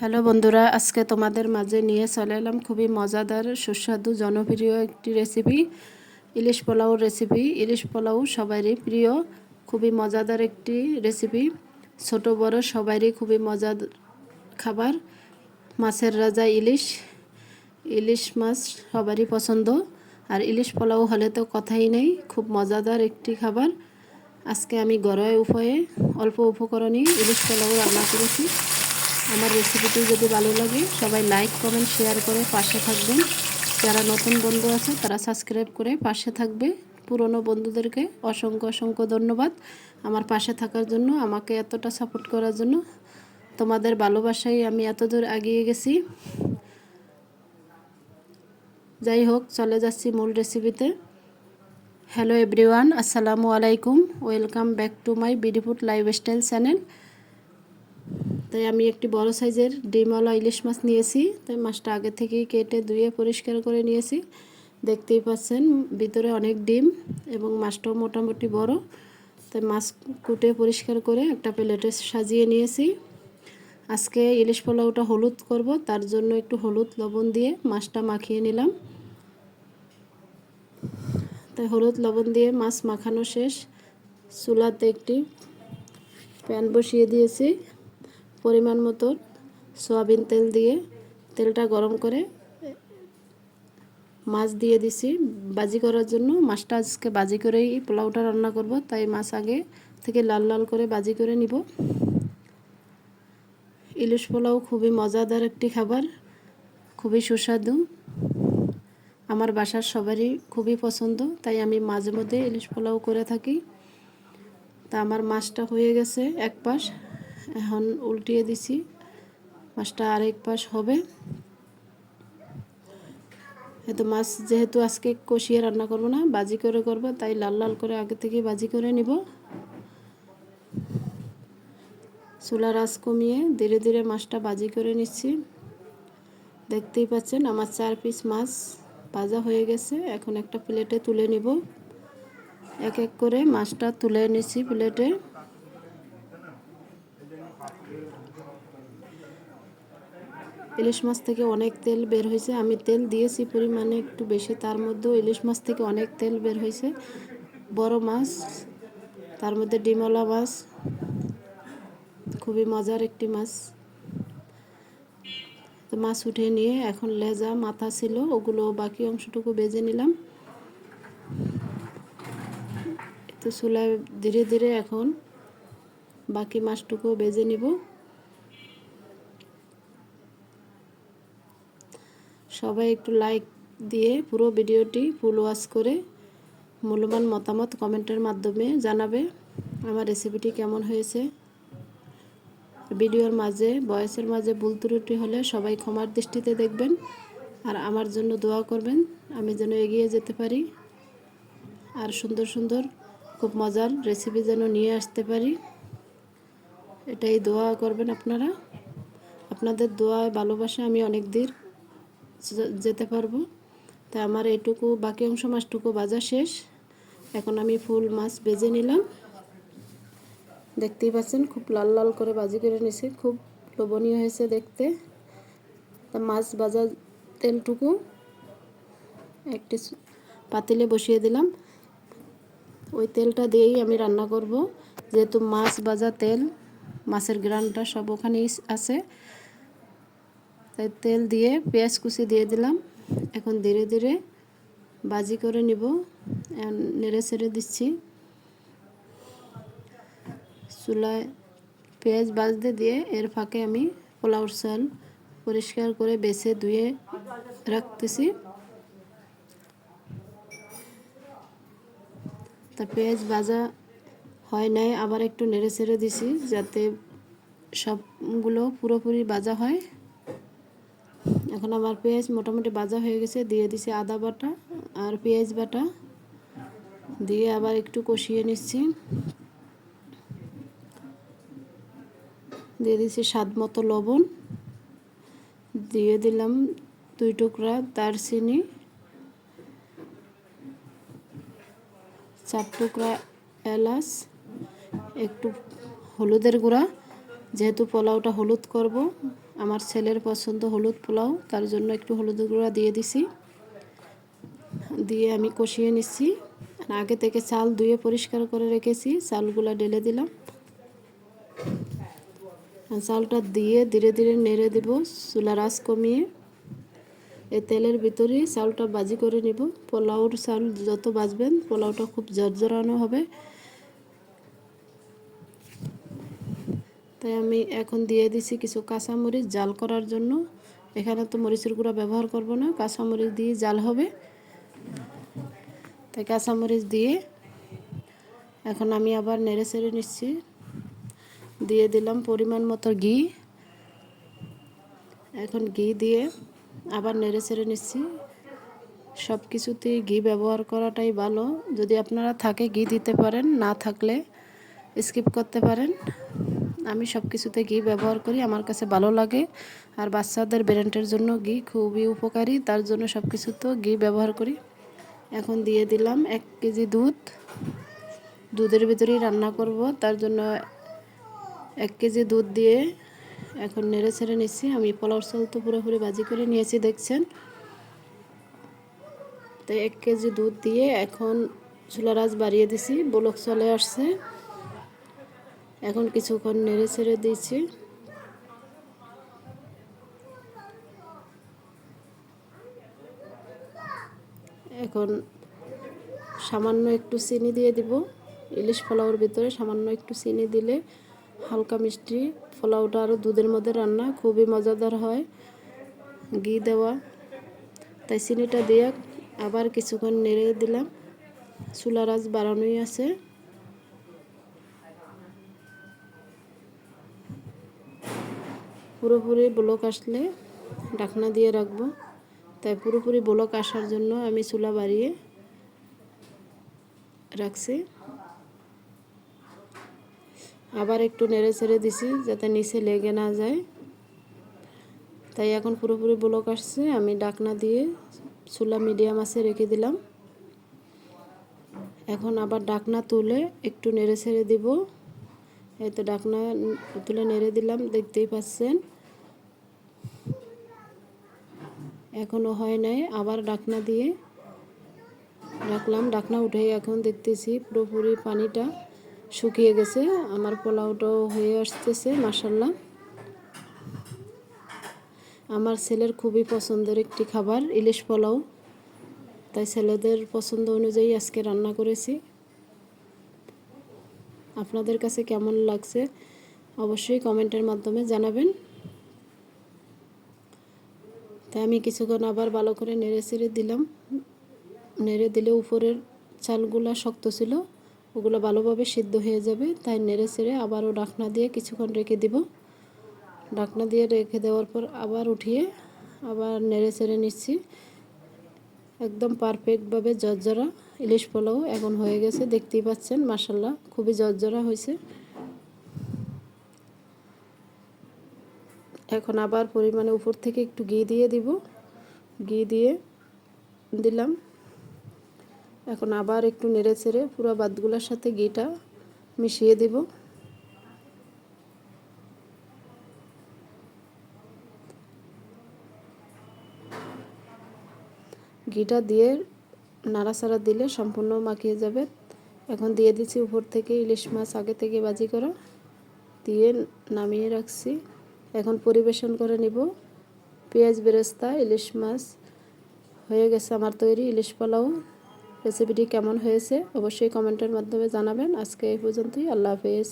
Hello বন্ধুরা, আজকে তোমাদের মাঝে নিয়ে চলে এলাম খুবই মজাদার, সুস্বাদু, জনপ্রিয় একটি রেসিপি ইলিশ পোলাও রেসিপি ইলিশ পোলাও সবারই প্রিয়, খুবই মজাদার একটি রেসিপি ছোট, বড় সবারই খুবই মজাদার খাবার। মাছের রাজা ইলিশ ইলিশ মাছ সবারই পছন্দ। আর ইলিশ পোলাও হলে তো কথাই নেই, খুব মজাদার একটি খাবার। আজকে আমি ঘরোয়া উপায়ে অল্প উপকরণে ইলিশ পোলাও রান্না করেছি। আমার রেসিপিটি যদি ভালো লাগে, সবাই লাইক কমেন্ট শেয়ার করে পাশে থাকবেন। যারা নতুন বন্ধু আছে, তারা সাবস্ক্রাইব করে পাশে থাকবে। পুরনো বন্ধুদেরকে অসংখ্য অসংখ্য ধন্যবাদ আমার পাশে থাকার জন্য, আমাকে এতটা সাপোর্ট করার জন্য। তোমাদের ভালোবাসায় আমি এত দূর এগিয়ে গেছি। যাই হোক, চলে যাচ্ছি মূল রেসিপিতে হ্যালো এভরিওয়ান আসসালামু আলাইকুম। Welcome back to my BD food lifestyle channel তাই আমি একটি বড় সাইজের ডিমওয়ালা ইলিশ মাছ নিয়েছি। তাই মাছটা আগে থেকেই কেটে ধুয়ে পরিষ্কার করে নিয়েছি। দেখতেই পাচ্ছেন, ভিতরে অনেক ডিম এবং মাছটাও মোটামুটি বড়। তাই মাছ কুটে পরিষ্কার করে একটা প্লেটে সাজিয়ে নিয়েছি। আজকে ইলিশ পোলাওটা হলুদ করব, তার জন্য একটু হলুদ লবণ দিয়ে মাছটা মাখিয়ে নিলাম। তাই হলুদ লবণ দিয়ে মাছ মাখানো শেষ। চুলাতে একটি প্যান বসিয়ে দিয়েছি। পরিমাণ মতো সয়াবিন তেল দিয়ে তেলটা গরম করে মাছ দিয়ে দিছি। বাজি করার জন্য মাছটা আজকে বাজি করেই পোলাওটা রান্না করব, তাই মাছ আগে থেকে লাল লাল করে বাজি করে নিব। ইলিশ পোলাও খুবই মজাদার একটি খাবার, খুবই সুস্বাদু। আমার বাসার সবারই খুবই পছন্দ, তাই আমি মাঝে মধ্যে ইলিশ পোলাও করে থাকি। তা আমার মাছটা হয়ে গেছে এক পাশ। এখন উল্টিয়ে দিছি। মাছটা আরেক পাশ হবে। এতো মাছ যেহেতু আজকে কষিয়ে রান্না করব না, বাজি করে করব, তাই লাল লাল করে আগে থেকে বাজি করে নিব। চুলার আঁচ কমিয়ে ধীরে ধীরে মাছটা বাজি করে নিচ্ছি। দেখতেই পাচ্ছেন আমার চার পিস মাছ ভাজা হয়ে গেছে। এখন একটা প্লেটে তুলে নিব। এক এক করে মাছটা তুলে নিচ্ছি প্লেটে। ইলিশ মাছ থেকে অনেক তেল বের হয়েছে। আমি তেল দিয়েছি পরিমাণে একটু বেশি, তার মধ্যেও ইলিশ মাছ থেকে অনেক তেল বের হয়েছে। বড় মাছ, তার মধ্যে ডিমলা মাছ, খুবই মজার একটি মাছ। তো মাছ উঠে নিয়ে এখন লেজা, মাথা ছিল, ওগুলো বাকি অংশটুকু বেজে নিলাম। তো চুলায় ধীরে ধীরে এখন বাকি মাছটুকু বেজে নিব। সবাই একটু লাইক দিয়ে পুরো ভিডিওটি ফুল ওয়াশ করে মূল্যবান মতামত কমেন্টের মাধ্যমে জানাবে। আমার রেসিপিটি কেমন হয়েছে? ভিডিওর মাঝে, বয়সের মাঝে ভুল ত্রুটি হলে সবাই ক্ষমার দৃষ্টিতে দেখবেন আর আমার জন্য দোয়া করবেন, আমি যেন এগিয়ে যেতে পারি আর সুন্দর সুন্দর খুব মজার রেসিপি যেন নিয়ে আসতে পারি। এটাই দোয়া করবেন আপনারা। আপনাদের দোয়ায় ভালোবাসা আমি অনেক দূর যেতে পারব। তা আমার এইটুকু বাকি অংশ মাছটুকু বাজা শেষ। এখন আমি ফুল মাছ বেজে নিলাম। দেখতেই পাচ্ছেন, খুব লাল লাল করে বাজি করে নিছে খুব লোভনীয় হয়েছে দেখতে। তা মাছ ভাজা তেলটুকু একটি পাতিলে বসিয়ে দিলাম। ওই তেলটা দিয়েই আমি রান্না করব। যেহেতু মাছ ভাজা তেল, মাছের গ্রানটা সব ওখানেই আছে। তাই তেল দিয়ে, পেঁয়াজ কুচি দিয়ে দিলাম। এখন ধীরে ধীরে বাজি করে নিব। নেড়ে ছেড়ে দিচ্ছি। চুলায় পেঁয়াজ বাজতে দিয়ে এর ফাঁকে আমি পোলাওর চাল পরিষ্কার করে বেছে ধুয়ে রাখতেছি। তা পেঁয়াজ ভাজা হয় নাই, আবার একটু নেড়ে ছেড়ে দিছি যাতে সবগুলো পুরোপুরি ভাজা হয়। এখন আমার পেঁয়াজ মোটামুটি ভাজা হয়ে গেছে, দিয়ে দিছি আদা বাটা আর পেঁয়াজ বাটা। দিয়ে আবার একটু কষিয়ে নিচ্ছি। দিয়ে দিছি স্বাদ মতো লবণ। দিয়ে দিলাম দুই টুকরা দারচিনি। চার টুকরা এলাচ, একটু হলুদের গুঁড়া। যেহেতু পোলাওটা হলুদ করব আমার ছেলের পছন্দ হলুদ পোলাও, তার জন্য একটু হলুদ গুঁড়া দিয়ে দিছি। দিয়ে আমি কষিয়ে নিচ্ছি। আগে থেকে চাল ধুয়ে পরিষ্কার করে রেখেছি, চালগুলো ঢেলে দিলাম। চালটা দিয়ে ধীরে ধীরে নেড়ে দেব, চুলার রাস কমিয়ে। এই তেলের ভিতরেই চালটা বাজি করে নিব। পোলাওর চাল যত বাজবেন পোলাওটা খুব জর্জরানো হবে। তাই আমি এখন দিয়ে দিছি কিছু কাঁচামরিচ জাল করার জন্য। এখানে তো মরিচের গুঁড়া ব্যবহার করব না, কাঁচামরিচ দিয়ে জাল হবে। তাই কাঁচামরিচ দিয়ে এখন আমি আবার নেড়ে চেড়ে নিচ্ছি। দিয়ে দিলাম পরিমাণ মতো ঘি। এখন ঘি দিয়ে আবার নেড়ে চেড়ে নিচ্ছি। সব কিছুতেই ঘি ব্যবহার করাটাই ভালো। যদি আপনারা থাকে, ঘি দিতে পারেন, না থাকলে স্কিপ করতে পারেন। আমি সব কিছুতে ঘি ব্যবহার করি, আমার কাছে ভালো লাগে। আর বাচ্চাদের ব্রেন্টের জন্য ঘি খুবই উপকারী, তার জন্য সব কিছুতেও ঘি ব্যবহার করি। এখন দিয়ে দিলাম এক কেজি দুধ। দুধের ভিতরেই রান্না করব, তার জন্য এক কেজি দুধ দিয়ে এখন নেড়ে ছেড়ে নিচ্ছি। আমি পোলাও চাল তো পুরোপুরি ভাজি করে নিয়েছি, দেখছেন? তো এক কেজি দুধ দিয়ে এখন চুলার আঁচ বাড়িয়ে দিছি, বলক চলে আসছে। এখন কিছুক্ষণ নেড়ে ছেড়ে দিয়েছি এখন সামান্য একটু চিনি দিয়ে দিব। ইলিশ পোলাওর ভিতরে সামান্য একটু চিনি দিলে হালকা মিষ্টি। পোলাওটা আরও দুধের মধ্যে রান্না, খুবই মজাদার হয়। ঘি দেওয়া। তাই চিনিটা দিয়ে আবার কিছুক্ষণ নেড়ে দিলাম। চুলার আজ বাড়ানোই আছে। পুরোপুরি ব্লক আসলে ঢাকনা দিয়ে রাখব। তাই পুরোপুরি ব্লক আসার জন্য আমি চুলা বাড়িয়ে রাখছি। আবার একটু নেড়ে ছেড়ে দিছি যাতে নিচে লেগে না যায়। তাই এখন পুরোপুরি ব্লক আসছে, আমি ডাকনা দিয়ে চুলা মিডিয়াম আছে রেখে দিলাম। এখন আবার ডাকনা তুলে একটু নেড়ে ছেড়ে দিব। এই তো ডাকনা তুলে নেড়ে দিলাম, দেখতেই পাচ্ছেন। এখনও হয় নাই, আবার ডাকনা দিয়ে রাখলাম ডাকনা উঠে এখন দেখতেছি পুরোপুরি পানিটা শুকিয়ে গেছে, আমার পোলাওটাও হয়ে আসতেছে মাসাল্লাহ আমার ছেলের খুবই পছন্দের একটি খাবার, ইলিশ পোলাও। তাই ছেলেদের পছন্দ অনুযায়ী আজকে রান্না করেছি। আপনাদের কাছে কেমন লাগছে অবশ্যই কমেন্টের মাধ্যমে জানাবেন। তাই আমি কিছুক্ষণ আবার ভালো করে নেড়ে চেড়ে দিলাম। নেড়ে দিলে উপরের চালগুলা শক্ত ছিল, ওগুলো ভালোভাবে সিদ্ধ হয়ে যাবে। তাই নেড়ে চেড়ে আবারও ডাকনা দিয়ে কিছুক্ষণ রেখে দিব। ডাকনা দিয়ে রেখে দেওয়ার পর আবার উঠিয়ে আবার নেড়ে চেড়ে নিচ্ছি। একদম পারফেক্টভাবে জর্জরা ইলিশ পোলাও এখন হয়ে গেছে, দেখতেই পাচ্ছেন মাসাল্লাহ খুবই জর্জরা হয়েছে। এখন আবার পরিমাণে উপর থেকে একটু ঘি দিয়ে দিব। ঘি দিয়ে দিলাম। এখন আবার একটু নেড়ে চেড়ে পুরো বাদগুলোর সাথে ঘিটা মিশিয়ে দেব। ঘিটা দিয়ে নাড়াচাড়া দিলে সম্পূর্ণ মাখিয়ে যাবে। এখন দিয়ে দিচ্ছি উপর থেকে ইলিশ মাছ আগে থেকে বাজি করা। দিয়ে নামিয়ে রাখছি। এখন পরিবেশন করে নিব। পেঁয়াজ, বেরেস্তা, ইলিশ মাছ হয়ে গেছে আমার তৈরি ইলিশ পোলাও। রেসিপিটি কেমন হয়েছে অবশ্যই কমেন্টের মাধ্যমে জানাবেন। আজকে এই পর্যন্তই। আল্লাহ হাফেজ।